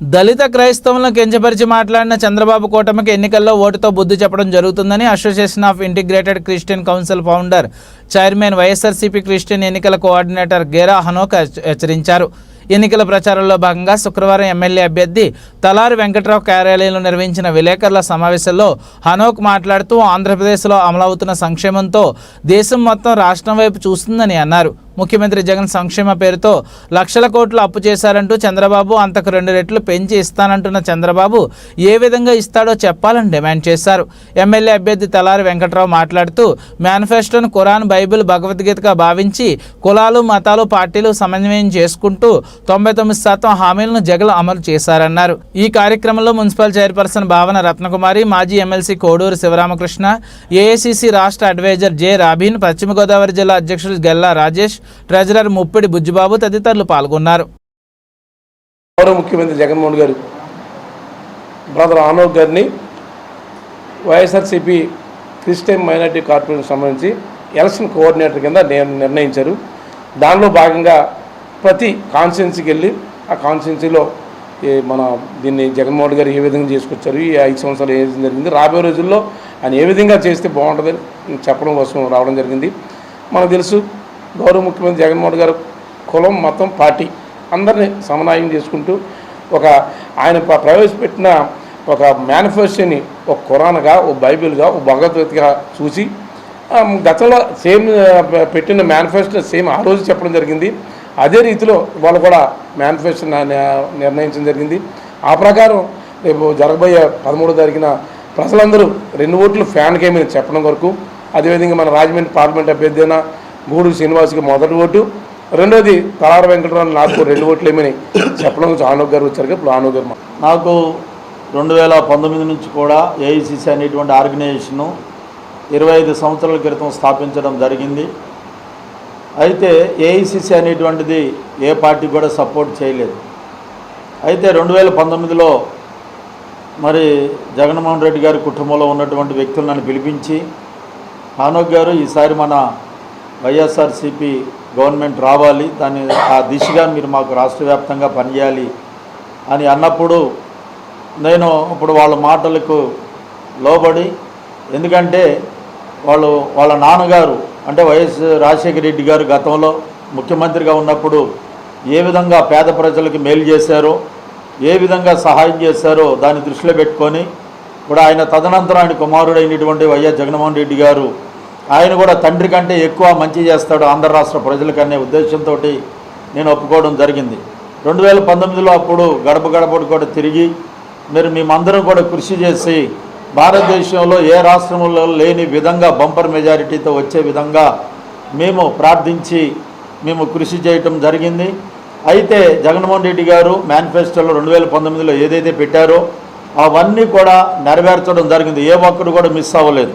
దళిత క్రైస్తవులను కించపరిచి మాట్లాడిన చంద్రబాబు కూటమికి ఎన్నికల్లో ఓటుతో బుద్ధి చెప్పడం జరుగుతుందని association of integrated Christian council founder chairman YSRCP Christian ఎన్నికల కోఆర్డినేటర్ గేరా హనోక్ హెచ్చరించారు. ఎన్నికల ప్రచారంలో భాగంగా శుక్రవారం ఎమ్మెల్యే అభ్యర్థి తలారి వెంకట్రావు కార్యాలయంలో నిర్వహించిన విలేకరుల సమావేశంలో హనోక్ మాట్లాడుతూ ఆంధ్రప్రదేశ్లో అమలవుతున్న సంక్షేమంతో దేశం మొత్తం రాష్ట్రం వైపు చూస్తుందని అన్నారు. ముఖ్యమంత్రి జగన్ సంక్షేమ పేరుతో లక్షల కోట్లు అప్పు చేశారంటూ చంద్రబాబు అంతకు రెండు రెట్లు పెంచి ఇస్తానంటున్న చంద్రబాబు ఏ విధంగా ఇస్తాడో చెప్పాలని డిమాండ్ చేశారు. ఎమ్మెల్యే అభ్యర్థి తలారి వెంకట్రావు మాట్లాడుతూ మేనిఫెస్టోను ఖురాన్ బైబిల్ భగవద్గీతగా భావించి కులాలు మతాలు పార్టీలు సమన్వయం చేసుకుంటూ తొంభై తొమ్మిది శాతం హామీలను జగన్ అమలు చేశారన్నారు. ఈ కార్యక్రమంలో మున్సిపల్ చైర్పర్సన్ భావన రత్నకుమారి మాజీ ఎమ్మెల్సీ కోడూరు శివరామకృష్ణ ఏఐసిసి రాష్ట్ర అడ్వైజర్ జె రాబీన్ పశ్చిమ గోదావరి జిల్లా అధ్యక్షుడు గెల్లా రాజేష్ ట్రెజరర్ ముప్పిడి బుజ్జిబాబు తదితరులు పాల్గొన్నారు. గౌరవ ముఖ్యమంత్రి జగన్మోహన్ గారు బ్రదర్ ఆనోక్ గారిని వైఎస్ఆర్సీపీ క్రిస్టియన్ మైనార్టీ కార్పొరేషన్ సంబంధించి ఎలక్షన్ కోఆర్డినేటర్ కింద నిర్ణయించారు. దానిలో భాగంగా ప్రతి కాన్స్టిట్యున్సీకి వెళ్ళి ఆ కాన్స్టిట్యున్సీలో మన దీన్ని జగన్మోహన్ గారు ఏ విధంగా చేసుకొచ్చారు ఈ ఐదు సంవత్సరాలు ఏ విధంగా జరిగింది రాబోయే రోజుల్లో ఆయన ఏ విధంగా చేస్తే బాగుంటుందని చెప్పడం కోసం రావడం జరిగింది. మనకు తెలుసు గౌరవ ముఖ్యమంత్రి జగన్మోహన్ గారు కులం మతం పార్టీ అందరినీ సమన్వయం చేసుకుంటూ ఒక ఆయన ప్రవేశపెట్టిన ఒక మేనిఫెస్టోని ఒక ఖురాన్గా ఓ బైబిల్గా ఓ భగవద్గీతగా చూసి గతంలో సేమ్ పెట్టిన మేనిఫెస్టో సేమ్ ఆ రోజు చెప్పడం జరిగింది. అదే రీతిలో వాళ్ళు కూడా మేనిఫెస్టో నిర్ణయించడం జరిగింది. ఆ ప్రకారం రేపు జరగబోయే పదమూడో తారీఖున ప్రజలందరూ రెండు ఓట్లు ఫ్యాన్కేమని చెప్పడం వరకు అదేవిధంగా మన రాజమండ్రి పార్లమెంట్ అభ్యర్థి అయినా గూడు శ్రీనివాస్కి మొదటి ఓటు. రెండోది కళార వెంకటరావు నాకు రెండు ఓట్లు ఏమని చెప్పడం ఆనోగ్ గారు వచ్చారు ఇప్పుడు ఆనోగ్ గారు నాకు రెండు వేల పంతొమ్మిది నుంచి కూడా ఏఐసిసి అనేటువంటి ఆర్గనైజేషను ఇరవై ఐదు సంవత్సరాల క్రితం స్థాపించడం జరిగింది. అయితే ఏఐసిసి అనేటువంటిది ఏ పార్టీ కూడా సపోర్ట్ చేయలేదు. అయితే రెండు వేల పంతొమ్మిదిలో మరి జగన్మోహన్ రెడ్డి గారి కుటుంబంలో ఉన్నటువంటి వ్యక్తులు నన్ను పిలిపించి ఆనోగ్ గారు ఈసారి మన వైఎస్ఆర్సిపి గవర్నమెంట్ రావాలి దాని ఆ దిశగా మీరు మాకు రాష్ట్ర వ్యాప్తంగా పనిచేయాలి అని అన్నప్పుడు నేను ఇప్పుడు వాళ్ళ మాటలకు లోబడి ఎందుకంటే వాళ్ళు వాళ్ళ నాన్నగారు అంటే వైఎస్ రాజశేఖర రెడ్డి గారు గతంలో ముఖ్యమంత్రిగా ఉన్నప్పుడు ఏ విధంగా పేద ప్రజలకు మేలు చేశారో ఏ విధంగా సహాయం చేశారో దాన్ని దృష్టిలో పెట్టుకొని ఇప్పుడు ఆయన తదనంతరం ఆయన కుమారుడైనటువంటి వైఎస్ జగన్మోహన్ రెడ్డి గారు ఆయన కూడా తండ్రి కంటే ఎక్కువ మంచి చేస్తాడు ఆంధ్ర రాష్ట్ర ప్రజలకనే ఉద్దేశంతో నేను ఒప్పుకోవడం జరిగింది. రెండు వేల పంతొమ్మిదిలో అప్పుడు గడప గడపడు కూడా తిరిగి మీరు మేమందరం కూడా కృషి చేసి భారతదేశంలో ఏ రాష్ట్రంలో లేని విధంగా బంపర్ మెజారిటీతో వచ్చే విధంగా మేము ప్రార్థించి మేము కృషి చేయటం జరిగింది. అయితే జగన్మోహన్ రెడ్డి గారు మేనిఫెస్టోలో రెండు వేల పంతొమ్మిదిలో ఏదైతే పెట్టారో అవన్నీ కూడా నెరవేర్చడం జరిగింది. ఏ ఒక్కరు కూడా మిస్ అవ్వలేదు.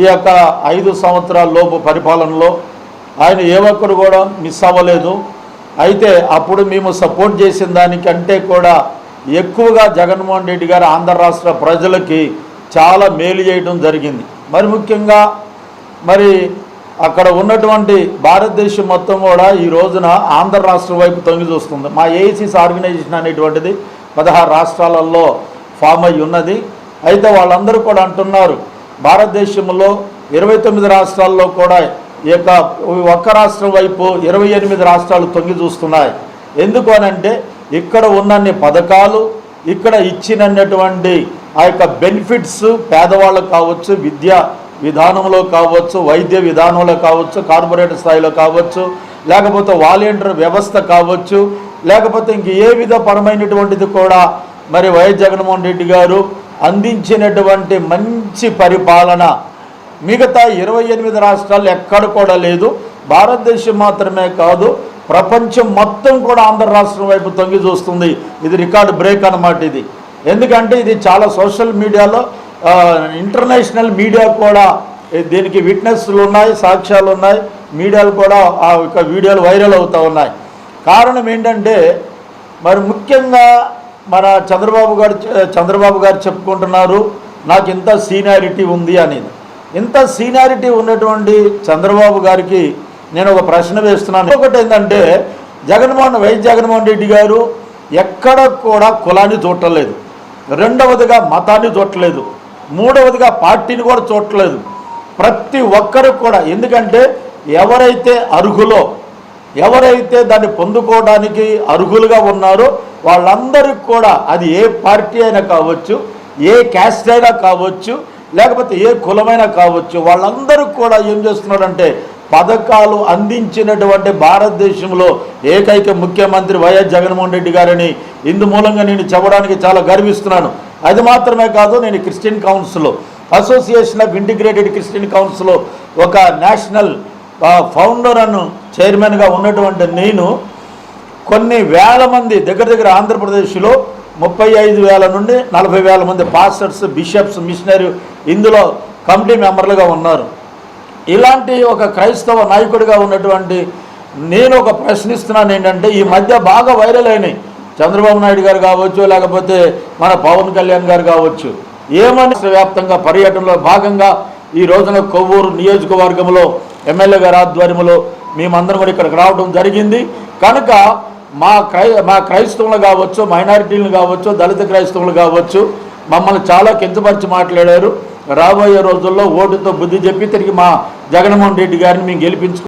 ఈ యొక్క ఐదు సంవత్సరాల లోపు పరిపాలనలో ఆయన ఏ ఒక్కరు కూడా మిస్ అవ్వలేదు. అయితే అప్పుడు మేము సపోర్ట్ చేసిన దానికంటే కూడా ఎక్కువగా జగన్మోహన్ రెడ్డి గారు ఆంధ్ర రాష్ట్ర ప్రజలకి చాలా మేలు చేయడం జరిగింది. మరి ముఖ్యంగా మరి అక్కడ ఉన్నటువంటి భారతదేశం మొత్తం కూడా ఈ రోజున ఆంధ్ర రాష్ట్రం వైపు తొంగి చూస్తుంది. మా ఏఐసిస్ ఆర్గనైజేషన్ అనేటువంటిది పదహారు రాష్ట్రాలలో ఫామ్ అయి ఉన్నది. అయితే వాళ్ళందరూ కూడా అంటున్నారు భారతదేశంలో ఇరవై తొమ్మిది రాష్ట్రాల్లో కూడా ఈ యొక్క ఒక్క రాష్ట్రం వైపు ఇరవై ఎనిమిది రాష్ట్రాలు తొంగి చూస్తున్నాయి. ఎందుకు అనంటే ఇక్కడ ఉన్నన్ని పథకాలు ఇక్కడ ఇచ్చినటువంటి ఆ యొక్క బెనిఫిట్స్ పేదవాళ్ళకు కావచ్చు విద్య విధానంలో కావచ్చు వైద్య విధానంలో కావచ్చు కార్పొరేట్ స్థాయిలో కావచ్చు లేకపోతే వాలంటీర్ వ్యవస్థ కావచ్చు లేకపోతే ఇంక ఏ విధ పరమైనటువంటిది కూడా మరి వైఎస్ జగన్మోహన్ రెడ్డి గారు అందించినటువంటి మంచి పరిపాలన. మిగతా ఇరవై ఎనిమిది రాష్ట్రాలు ఎక్కడ కూడా లేదు. భారతదేశం మాత్రమే కాదు ప్రపంచం మొత్తం కూడా ఆంధ్ర రాష్ట్రం వైపు తొంగి చూస్తుంది. ఇది రికార్డ్ బ్రేక్ అన్నమాట ఇది. ఎందుకంటే ఇది చాలా సోషల్ మీడియాలో ఇంటర్నేషనల్ మీడియా కూడా దీనికి విట్నెస్లు ఉన్నాయి సాక్ష్యాలు ఉన్నాయి. మీడియాలు కూడా ఆ యొక్క వీడియోలు వైరల్ అవుతూ ఉన్నాయి. కారణం ఏంటంటే మరి ముఖ్యంగా మన చంద్రబాబు గారు చంద్రబాబు గారు చెప్పుకుంటున్నారు నాకు ఇంత సీనియారిటీ ఉంది అనేది. ఇంత సీనియారిటీ ఉన్నటువంటి చంద్రబాబు గారికి నేను ఒక ప్రశ్న వేస్తున్నాను. ఒకటి ఏంటంటే జగన్మోహన్ వైఎస్ జగన్మోహన్ రెడ్డి గారు ఎక్కడ కూడా కులాన్ని చూడలేదు రెండవదిగా మతాన్ని చూడలేదు మూడవదిగా పార్టీని కూడా చూడలేదు ప్రతి ఒక్కరు కూడా ఎందుకంటే ఎవరైతే అర్హులో ఎవరైతే దాన్ని పొందుకోవడానికి అర్హులుగా ఉన్నారో వాళ్ళందరికీ కూడా అది ఏ పార్టీ అయినా కావచ్చు ఏ క్యాస్ట్ అయినా కావచ్చు లేకపోతే ఏ కులమైనా కావచ్చు వాళ్ళందరూ కూడా ఏం చేస్తున్నారంటే పథకాలు అందించినటువంటి భారతదేశంలో ఏకైక ముఖ్యమంత్రి వైఎస్ జగన్మోహన్ రెడ్డి గారని ఇందు మూలంగా నేను చెప్పడానికి చాలా గర్విస్తున్నాను. అది మాత్రమే కాదు నేను Christian council association of integrated Christian council ఒక నేషనల్ ఫౌండర్ అను చైర్మన్గా ఉన్నటువంటి నేను కొన్ని వేల మంది దగ్గర దగ్గర ఆంధ్రప్రదేశ్లో ముప్పై ఐదు వేల నుండి నలభై వేల మంది పాస్టర్స్ బిషప్స్ మిషనరీ ఇందులో కమిటీ మెంబర్లుగా ఉన్నారు. ఇలాంటి ఒక క్రైస్తవ నాయకుడిగా ఉన్నటువంటి నేను ఒక ప్రశ్నిస్తున్నాను ఏంటంటే ఈ మధ్య బాగా వైరల్ అయినాయి. చంద్రబాబు నాయుడు గారు కావచ్చు లేకపోతే మన పవన్ కళ్యాణ్ గారు కావచ్చు. ఏమని వ్యాప్తంగా పర్యటనలో భాగంగా ఈ రోజున కొవ్వూరు నియోజకవర్గంలో ఎమ్మెల్యే గారి ఆధ్వర్యంలో మేమందరం కూడా ఇక్కడికి రావడం జరిగింది. కనుక మా క్రై మా క్రైస్తవులు కావచ్చు మైనారిటీలు కావచ్చు దళిత క్రైస్తవులు కావచ్చు మమ్మల్ని చాలా కించపరిచి మాట్లాడారు. రాబోయే రోజుల్లో ఓటుతో బుద్ధి చెప్పి తిరిగి మా జగన్మోహన్ రెడ్డి గారిని మేము గెలిపించుకు